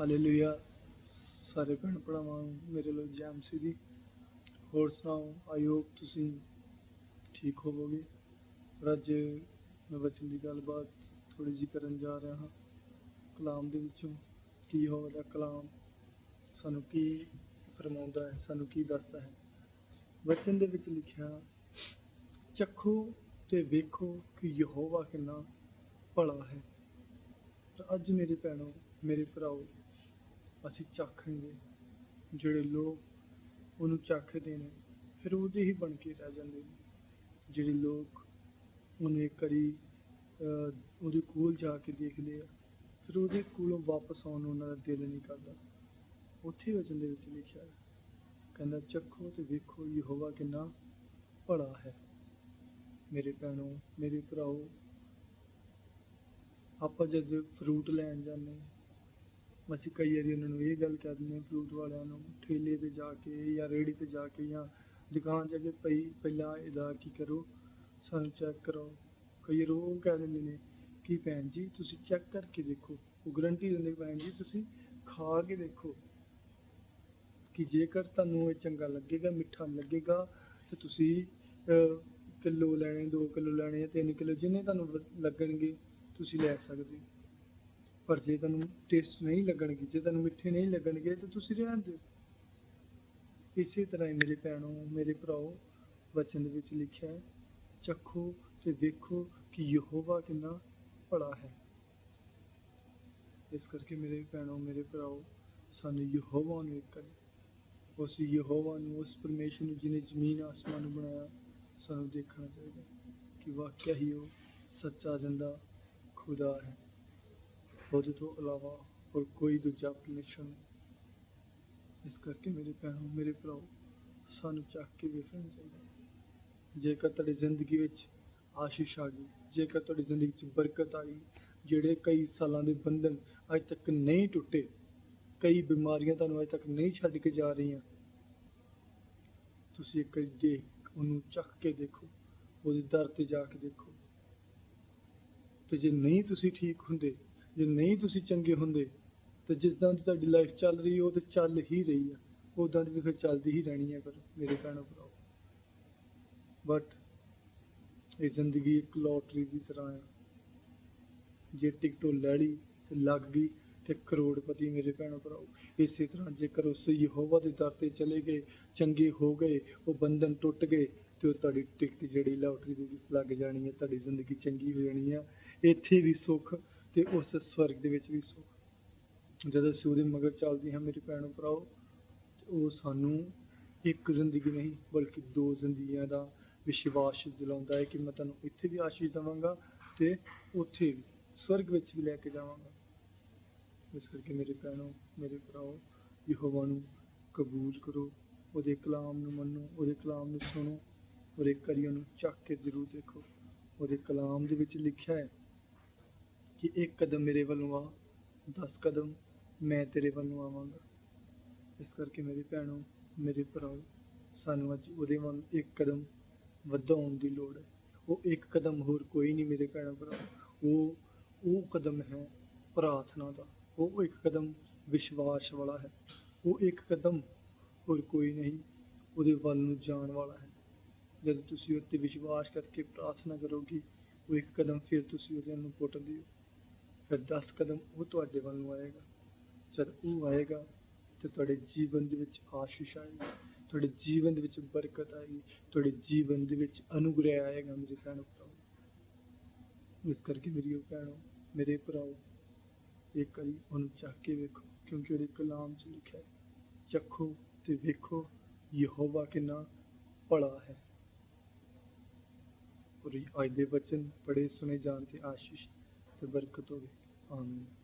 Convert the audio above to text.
Hallelujah ਸਾਰੇ ਭੈਣ ਭਰਾਵਾਂ ਨੂੰ ਮੇਰੇ ਲਈ ਜੈਮਸੀ ਦੀ ਹੋਰ ਸੁਣਾਓ। ਆਈ ਹੋਪ ਤੁਸੀਂ ਠੀਕ ਹੋਵੋਗੇ। ਪਰ ਅੱਜ ਮੈਂ ਵਚਨ ਦੀ ਗੱਲਬਾਤ ਥੋੜੀ ਜਿਹੀ ਕਰਨ ਜਾ ਰਿਹਾ ਹਾਂ। ਕਲਾਮ ਦੇ ਵਿੱਚੋਂ ਕੀ ਹੋਵੇਗਾ ਕਲਾਮ ਸਾਨੂੰ ਕੀ ਫਰਮਾਉਂਦਾ ਹੈ, ਸਾਨੂੰ ਕੀ ਦੱਸਦਾ ਹੈ। ਵਚਨ ਦੇ ਵਿੱਚ ਲਿਖਿਆ, ਚੱਖੋ ਤੇ ਵੇਖੋ ਕਿ ਯਹੋਵਾ ਕਿੰਨਾ ਭਲਾ ਹੈ। ਤਾਂ ਅੱਜ ਮੇਰੇ ਭੈਣੋ, ਮੇਰੇ ਭਰਾਓ ਅਸੀਂ ਚਾਖਾਂਗੇ। ਜਿਹੜੇ ਲੋਕ ਉਹਨੂੰ ਚੱਖਦੇ ਨੇ ਫਿਰ ਉਹਦੇ ਹੀ ਬਣ ਕੇ ਰਹਿ ਜਾਂਦੇ ਨੇ। ਜਿਹੜੇ ਲੋਕ ਉਹਨੇ ਕਰੀ ਉਹਦੇ ਕੋਲ ਜਾ ਕੇ ਦੇਖਦੇ ਆ, ਫਿਰ ਉਹਦੇ ਕੋਲੋਂ ਵਾਪਸ ਆਉਣ ਉਹਨਾਂ ਦਾ ਦਿਲ ਨਹੀਂ ਕਰਦਾ। ਉੱਥੇ ਵਚਨ ਦੇ ਵਿੱਚ ਲਿਖਿਆ ਹੈ, ਕਹਿੰਦਾ, ਚੱਖੋ ਤੇ ਵੇਖੋ ਯਹੋਵਾ ਕਿੰਨਾ ਭਲਾ ਹੈ। ਮੇਰੇ ਭੈਣੋ, ਮੇਰੇ ਭਰਾਓ, ਆਪਾਂ ਜਦ ਫਰੂਟ ਲੈਣ ਜਾਂਦੇ ਅਸੀਂ ਕਈ ਵਾਰੀ ਉਹਨਾਂ ਨੂੰ ਇਹ ਗੱਲ ਕਹਿ ਦਿੰਦੇ ਹਾਂ ਫਰੂਟ ਵਾਲਿਆਂ ਨੂੰ, ਠੇਲੇ ਤੇ ਜਾ ਕੇ ਜਾਂ ਰੇਹੜੀ ਤੇ ਜਾ ਕੇ ਜਾਂ ਦੁਕਾਨ ਜਾ ਕੇ ਪਈ ਪਹਿਲਾਂ ਇਹਦਾ ਕੀ ਕਰੋ, ਸਾਨੂੰ ਚੈੱਕ ਕਰੋ। ਕਈ ਵਾਰ ਉਹ ਕਹਿ ਦਿੰਦੇ ਨੇ ਕਿ ਭੈਣ ਜੀ, ਤੁਸੀਂ ਚੈੱਕ ਕਰਕੇ ਦੇਖੋ। ਉਹ ਗਰੰਟੀ ਦਿੰਦੇ ਭੈਣ ਜੀ, ਤੁਸੀਂ ਖਾ ਕੇ ਦੇਖੋ ਕਿ ਜੇਕਰ ਤੁਹਾਨੂੰ ਇਹ ਚੰਗਾ ਲੱਗੇਗਾ, ਮਿੱਠਾ ਲੱਗੇਗਾ, ਤੇ ਤੁਸੀਂ ਕਿਲੋ ਲੈਣੇ 2 ਕਿਲੋ ਲੈਣੇ 3 ਕਿਲੋ, ਜਿੰਨੇ ਤੁਹਾਨੂੰ ਵ- ਲੱਗਣਗੇ, ਤੁਸੀਂ ਲੈ ਸਕਦੇ ਹੋ। ਪਰ ਜੇ ਤੁਹਾਨੂੰ ਟੇਸਟ ਨਹੀਂ ਲੱਗਣਗੇ, ਜੇ ਤੁਹਾਨੂੰ ਮਿੱਠੇ ਨਹੀਂ ਲੱਗਣਗੇ, ਤਾਂ ਤੁਸੀਂ ਰਹਿਣ ਦਿਓ। ਇਸੇ ਤਰ੍ਹਾਂ ਹੀ ਮੇਰੇ ਭੈਣੋ, ਮੇਰੇ ਭਰਾਓ, ਵਚਨ ਦੇ ਵਿੱਚ ਲਿਖਿਆ ਹੈ, ਚੱਖੋ ਤੇ ਦੇਖੋ ਕਿ ਯਹੋਵਾ ਕਿੰਨਾ ਭਲਾ ਹੈ। ਇਸ ਕਰਕੇ ਮੇਰੇ ਭੈਣੋ, ਮੇਰੇ ਭਰਾਓ, ਸਾਨੂੰ ਯਹੋਵਾ ਨੂੰ ਇੱਕ ਉਸ ਯਹੋਵਾ ਨੂੰ, ਉਸ ਪਰਮੇਸ਼ਰ ਨੂੰ ਜਿਹਨੇ ਜ਼ਮੀਨ ਆਸਮਾਨ ਨੂੰ ਬਣਾਇਆ, ਸਾਨੂੰ ਦੇਖਣਾ ਚਾਹੀਦਾ ਕਿ ਵਾਕਿਆ ਹੀ ਉਹ ਸੱਚਾ, ਜਿੰਦਾ ਖੁਦਾ ਹੈ। ਉਹਦੇ ਤੋਂ ਇਲਾਵਾ ਹੋਰ ਕੋਈ ਦੂਜਾ ਪਰਮੇਸ਼ਰ ਨਹੀਂ ਇਸ ਕਰਕੇ ਮੇਰੇ ਭੈਣੋ, ਮੇਰੇ ਭਰਾਓ, ਸਾਨੂੰ ਚੱਕ ਕੇ ਵੇਖਣਾ ਚਾਹੀਦਾ ਜੇਕਰ ਤੁਹਾਡੀ ਜ਼ਿੰਦਗੀ ਵਿੱਚ ਆਸ਼ੀਸ਼ ਆ ਗਈ, ਜੇਕਰ ਤੁਹਾਡੀ ਜ਼ਿੰਦਗੀ ਵਿੱਚ ਬਰਕਤ ਆਈ ਜਿਹੜੇ ਕਈ ਸਾਲਾਂ ਦੇ ਬੰਧਨ ਅੱਜ ਤੱਕ ਨਹੀਂ ਟੁੱਟੇ, ਕਈ ਬਿਮਾਰੀਆਂ ਤੁਹਾਨੂੰ ਅੱਜ ਤੱਕ ਨਹੀਂ ਛੱਡ ਕੇ ਜਾ ਰਹੀਆਂ, ਤੁਸੀਂ ਇੱਕ ਵਾਰੀ ਦੇਖ, ਉਹਨੂੰ ਚੱਕ ਕੇ ਦੇਖੋ, ਉਹਦੇ ਦਰ ਤੇ ਜਾ ਕੇ ਦੇਖੋ। ਤੇ ਜੇ ਨਹੀਂ ਤੁਸੀਂ ਠੀਕ ਹੁੰਦੇ ਜੇ ਨਹੀਂ ਤੁਸੀਂ ਚੰਗੇ ਹੁੰਦੇ, ਤਾਂ ਜਿੱਦਾਂ ਦੀ ਤੁਹਾਡੀ ਲਾਈਫ ਚੱਲ ਰਹੀ ਉਹ ਤੇ ਚੱਲ ਹੀ ਰਹੀ ਆ ਉਦਾਂ ਦੀ ਤਾਂ ਫਿਰ ਚੱਲਦੀ ਹੀ ਰਹਿਣੀ ਹੈ, ਪਰ ਮੇਰੇ ਭੈਣੋ ਭਰਾਓ। ਬਟ ਇਹ ਜ਼ਿੰਦਗੀ ਇੱਕ ਲੋਟਰੀ ਦੀ ਤਰ੍ਹਾਂ ਹੈ ਜੇ ਟਿਕਟੋਂ ਲੈ ਲਈ, ਤੇ ਲੱਗ ਗਈ, ਤੇ ਕਰੋੜਪਤੀ ਮੇਰੇ ਭੈਣੋ ਭਰਾਓ। ਇਸੇ ਤਰ੍ਹਾਂ ਜੇਕਰ ਉਸ ਯਹੋਵਾ ਦੇ ਦਰ ਤੇ ਚਲੇ ਗਏ, ਚੰਗੇ ਹੋ ਗਏ, ਉਹ ਬੰਧਨ ਟੁੱਟ ਗਏ, ਤੇ ਉਹ ਤੁਹਾਡੀ ਟਿਕਟ ਜਿਹੜੀ ਲੋਟਰੀ ਦੀ ਲੱਗ ਜਾਣੀ ਹੈ, ਤੁਹਾਡੀ ਜ਼ਿੰਦਗੀ ਚੰਗੀ ਹੋ ਜਾਣੀ ਹੈ। ਇੱਥੇ ਵੀ ਸੁੱਖ ਤੇ ਉਸ ਸਵਰਗ ਦੇ ਵਿੱਚ ਵੀ ਸੁੱਖ। ਜਦੋਂ ਅਸੀਂ ਉਹਦੇ ਮਗਰ ਚੱਲਦੇ ਹਾਂ, ਮੇਰੇ ਭੈਣੋ ਭਰਾਓ ਉਹ ਸਾਨੂੰ ਇੱਕ ਜ਼ਿੰਦਗੀ ਨਹੀਂ, ਬਲਕਿ ਦੋ ਜ਼ਿੰਦਗੀਆਂ ਦਾ ਵਿਸ਼ਵਾਸ ਦਿਲਾਉਂਦਾ ਹੈ ਕਿ ਮੈਂ ਤੁਹਾਨੂੰ ਇੱਥੇ ਵੀ ਆਸ਼ੀਸ਼ ਦੇਵਾਂਗਾ ਤੇ ਉੱਥੇ ਵੀ, ਸਵਰਗ ਵਿੱਚ ਵੀ ਲੈ ਕੇ ਜਾਵਾਂਗਾ। ਇਸ ਕਰਕੇ ਮੇਰੇ ਭੈਣੋ, ਮੇਰੇ ਭਰਾਓ, ਯਹੋਵਾ ਨੂੰ ਕਬੂਲ ਕਰੋ, ਉਹਦੇ ਕਲਾਮ ਨੂੰ ਮੰਨੋ, ਉਹਦੇ ਕਲਾਮ ਨੂੰ ਸੁਣੋ, ਉਹਦੇ ਇੱਕ ਵਾਰੀ ਉਹਨੂੰ ਚੱਕ ਕੇ ਜ਼ਰੂਰ ਦੇਖੋ। ਉਹਦੇ ਕਲਾਮ ਦੇ ਵਿੱਚ ਲਿਖਿਆ ਹੈ ਕਿ ਇੱਕ ਕਦਮ ਮੇਰੇ ਵੱਲੋਂ ਆ 10 ਕਦਮ ਮੈਂ ਤੇਰੇ ਵੱਲੋਂ ਆਵਾਂਗਾ। ਇਸ ਕਰਕੇ ਮੇਰੇ ਭੈਣੋ, ਮੇਰੇ ਭਰਾਓ, ਸਾਨੂੰ ਅੱਜ ਉਹਦੇ ਵੱਲ ਇੱਕ ਕਦਮ ਵਧਾਉਣ ਦੀ ਲੋੜ ਹੈ। ਉਹ ਇੱਕ ਕਦਮ ਹੋਰ ਕੋਈ ਨਹੀਂ ਮੇਰੇ ਭੈਣੋ ਭਰਾਓ ਉਹ ਉਹ ਕਦਮ ਹੈ ਪ੍ਰਾਰਥਨਾ ਦਾ। ਉਹ ਇੱਕ ਕਦਮ ਵਿਸ਼ਵਾਸ ਵਾਲਾ ਹੈ। ਉਹ ਇੱਕ ਕਦਮ ਹੋਰ ਕੋਈ ਨਹੀਂ, ਉਹਦੇ ਵੱਲ ਨੂੰ ਜਾਣ ਵਾਲਾ ਹੈ। ਜਦ ਤੁਸੀਂ ਉੱਤੇ ਵਿਸ਼ਵਾਸ ਕਰਕੇ ਪ੍ਰਾਰਥਨਾ ਕਰੋਗੇ, ਉਹ ਇੱਕ ਕਦਮ ਫਿਰ ਤੁਸੀਂ ਉਹਦੇ ਨੂੰ ਪੁੱਟ ਦਿਓ। ਫਿਰ 10 ਕਦਮ ਉਹ ਤੁਹਾਡੇ ਵੱਲ ਨੂੰ ਆਏਗਾ। ਜਦ ਉਹ ਆਏਗਾ ਤੇ ਤੁਹਾਡੇ ਜੀਵਨ ਦੇ ਵਿੱਚ ਆਸ਼ੀਸ਼ ਆਏਗੀ, ਤੁਹਾਡੇ ਜੀਵਨ ਦੇ ਵਿੱਚ ਬਰਕਤ ਆਏਗੀ, ਤੁਹਾਡੇ ਜੀਵਨ ਦੇ ਵਿੱਚ ਅਨੁਗ੍ਰਹਿ ਆਏਗਾ ਮੇਰੇ ਭੈਣੋ ਭਰਾਓ। ਇਸ ਕਰਕੇ ਮੇਰੀ ਉਹ ਭੈਣੋ, ਮੇਰੇ ਭਰਾਓ ਇੱਕ ਵਾਰੀ ਉਹਨੂੰ ਚੱਕ ਕੇ ਵੇਖੋ, ਕਿਉਂਕਿ ਉਹਦੇ ਕਲਾਮ 'ਚ ਲਿਖਿਆ ਹੈ, ਚੱਖੋ ਤੇ ਵੇਖੋ ਯਹੋਵਾ ਕਿੰਨਾ ਭਲਾ ਹੈ। ਔਰ ਅੱਜ ਦੇ ਬਚਨ ਪੜੇ ਸੁਨੇ ਜਾਣ ਤੇ ਆਸ਼ੀਸ਼ ਤੇ ਬਰਕਤ ਹੋਵੇ। 嗯。